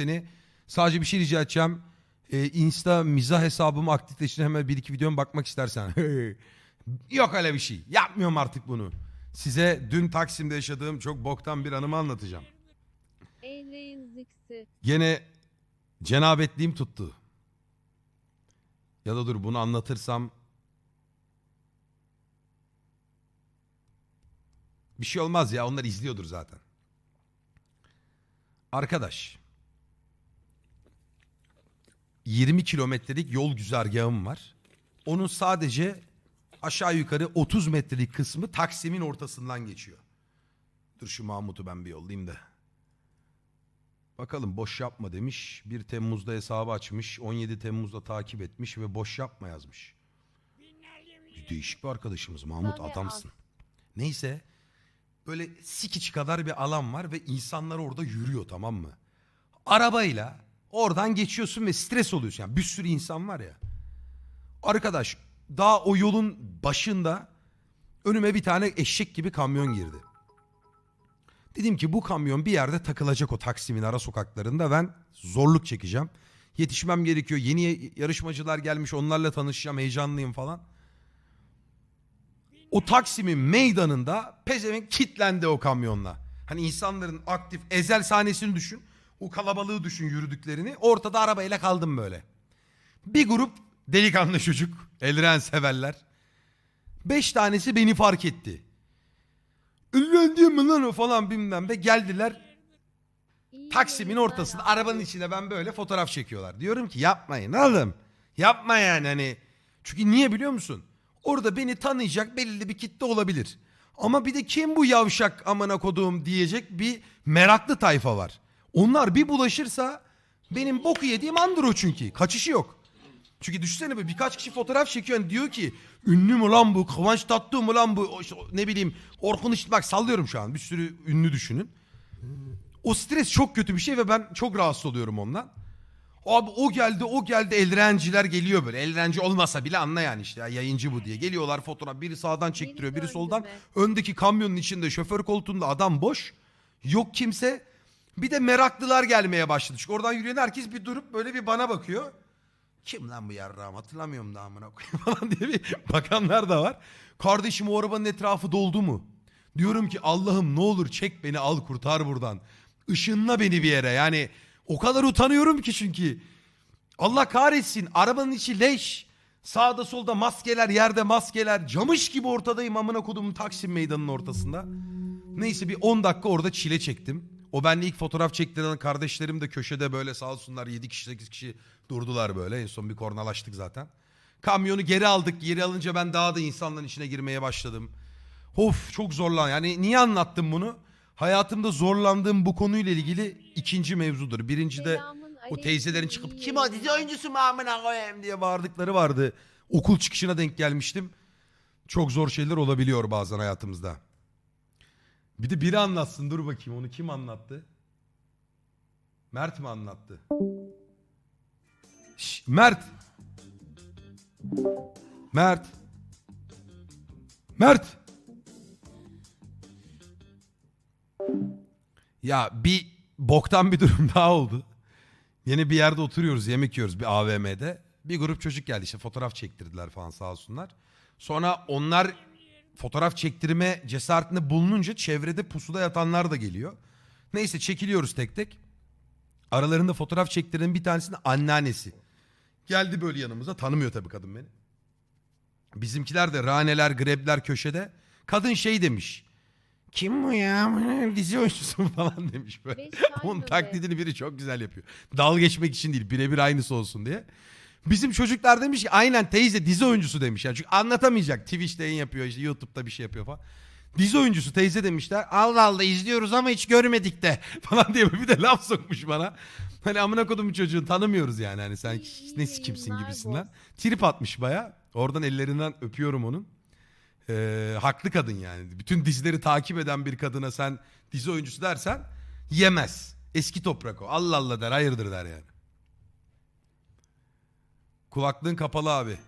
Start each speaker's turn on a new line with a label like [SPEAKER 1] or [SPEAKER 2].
[SPEAKER 1] seni. Sadece bir şey rica edeceğim. Ee, Insta mizah hesabımı aktifleştir hemen bir iki videoma bakmak istersen. Yok öyle bir şey. Yapmıyorum artık bunu. Size dün Taksim'de yaşadığım çok boktan bir anımı anlatacağım.
[SPEAKER 2] Ehreyin ziksi.
[SPEAKER 1] Gene cenabetliğim tuttu. Ya da dur bunu anlatırsam bir şey olmaz ya onlar izliyordur zaten. Arkadaş 20 kilometrelik yol güzergahım var. Onun sadece aşağı yukarı 30 metrelik kısmı Taksim'in ortasından geçiyor. Dur şu Mahmut'u ben bir yollayayım da. Bakalım boş yapma demiş. 1 Temmuz'da hesabı açmış. 17 Temmuz'da takip etmiş ve boş yapma yazmış. Değişik bir arkadaşımız Mahmut adamsın. Neyse böyle sikiç kadar bir alan var ve insanlar orada yürüyor tamam mı? Arabayla oradan geçiyorsun ve stres oluyorsun. Yani bir sürü insan var ya. Arkadaş daha o yolun başında önüme bir tane eşek gibi kamyon girdi. Dedim ki bu kamyon bir yerde takılacak o Taksim'in ara sokaklarında. Ben zorluk çekeceğim. Yetişmem gerekiyor. Yeni yarışmacılar gelmiş onlarla tanışacağım. Heyecanlıyım falan. O Taksim'in meydanında pezevenk kitlendi o kamyonla. Hani insanların aktif ezel sahnesini düşün. O kalabalığı düşün yürüdüklerini. Ortada arabayla kaldım böyle. Bir grup delikanlı çocuk. Elren severler. Beş tanesi beni fark etti. Ünlü değil mi lan o falan bilmem de geldiler. Taksim'in ortasında arabanın içinde ben böyle fotoğraf çekiyorlar. Diyorum ki yapmayın oğlum. Yapma yani hani. Çünkü niye biliyor musun? Orada beni tanıyacak belirli bir kitle olabilir. Ama bir de kim bu yavşak amına koduğum diyecek bir meraklı tayfa var. Onlar bir bulaşırsa benim boku yediğim andır o çünkü. Kaçışı yok. Çünkü düşünsene böyle birkaç kişi fotoğraf çekiyor yani diyor ki ünlü mü lan bu Kıvanç Tatlı mı lan bu işte ne bileyim Orkun Işıtmak sallıyorum şu an bir sürü ünlü düşünün. O stres çok kötü bir şey ve ben çok rahatsız oluyorum ondan. Abi o geldi o geldi elrenciler geliyor böyle. Elrenci olmasa bile anla yani işte ya, yayıncı bu diye. Geliyorlar fotoğraf biri sağdan çektiriyor biri soldan. Öndeki kamyonun içinde şoför koltuğunda adam boş. Yok kimse. Bir de meraklılar gelmeye başladı. Çünkü oradan yürüyen herkes bir durup böyle bir bana bakıyor. Kim lan bu yarrağım hatırlamıyorum da amına koyayım falan diye bir bakanlar da var. Kardeşim o arabanın etrafı doldu mu? Diyorum ki Allah'ım ne olur çek beni al kurtar buradan. Işınla beni bir yere yani o kadar utanıyorum ki çünkü. Allah kahretsin arabanın içi leş. Sağda solda maskeler yerde maskeler camış gibi ortadayım amına kodumun Taksim meydanının ortasında. Neyse bir 10 dakika orada çile çektim. O benle ilk fotoğraf çektiren kardeşlerim de köşede böyle sağ olsunlar 7 kişi 8 kişi durdular böyle. En son bir kornalaştık zaten. Kamyonu geri aldık. Geri alınca ben daha da insanların içine girmeye başladım. Of çok zorlan. Yani niye anlattım bunu? Hayatımda zorlandığım bu konuyla ilgili ikinci mevzudur. Birinci de o teyzelerin çıkıp kim o dizi oyuncusu mu amına koyayım diye bağırdıkları vardı. Okul çıkışına denk gelmiştim. Çok zor şeyler olabiliyor bazen hayatımızda. Bir de biri anlatsın dur bakayım onu kim anlattı? Mert mi anlattı? Şş, Mert. Mert. Mert. Ya bir boktan bir durum daha oldu. Yine bir yerde oturuyoruz yemek yiyoruz bir AVM'de. Bir grup çocuk geldi işte fotoğraf çektirdiler falan sağ olsunlar. Sonra onlar fotoğraf çektirme cesaretinde bulununca çevrede pusuda yatanlar da geliyor. Neyse çekiliyoruz tek tek. Aralarında fotoğraf çektiren bir tanesinin anneannesi. Geldi böyle yanımıza tanımıyor tabii kadın beni. Bizimkiler de raneler grebler köşede. Kadın şey demiş. Kim bu ya? Dizi oyuncusu mu?" falan demiş böyle.
[SPEAKER 2] Beş
[SPEAKER 1] Onun taklidini biri çok güzel yapıyor. Dal geçmek için değil birebir aynısı olsun diye. Bizim çocuklar demiş ki aynen teyze dizi oyuncusu demiş. Yani çünkü anlatamayacak. Twitch'te yayın yapıyor işte YouTube'da bir şey yapıyor falan. Dizi oyuncusu teyze demişler. Allah Allah izliyoruz ama hiç görmedik de falan diye bir de laf sokmuş bana. Hani amına kodumun çocuğun tanımıyoruz yani. Hani sen ne kimsin gibisinden. Trip atmış baya. Oradan ellerinden öpüyorum onun. Ee, haklı kadın yani. Bütün dizileri takip eden bir kadına sen dizi oyuncusu dersen yemez. Eski toprak o. Allah Allah der hayırdır der yani. Kulaklığın kapalı abi.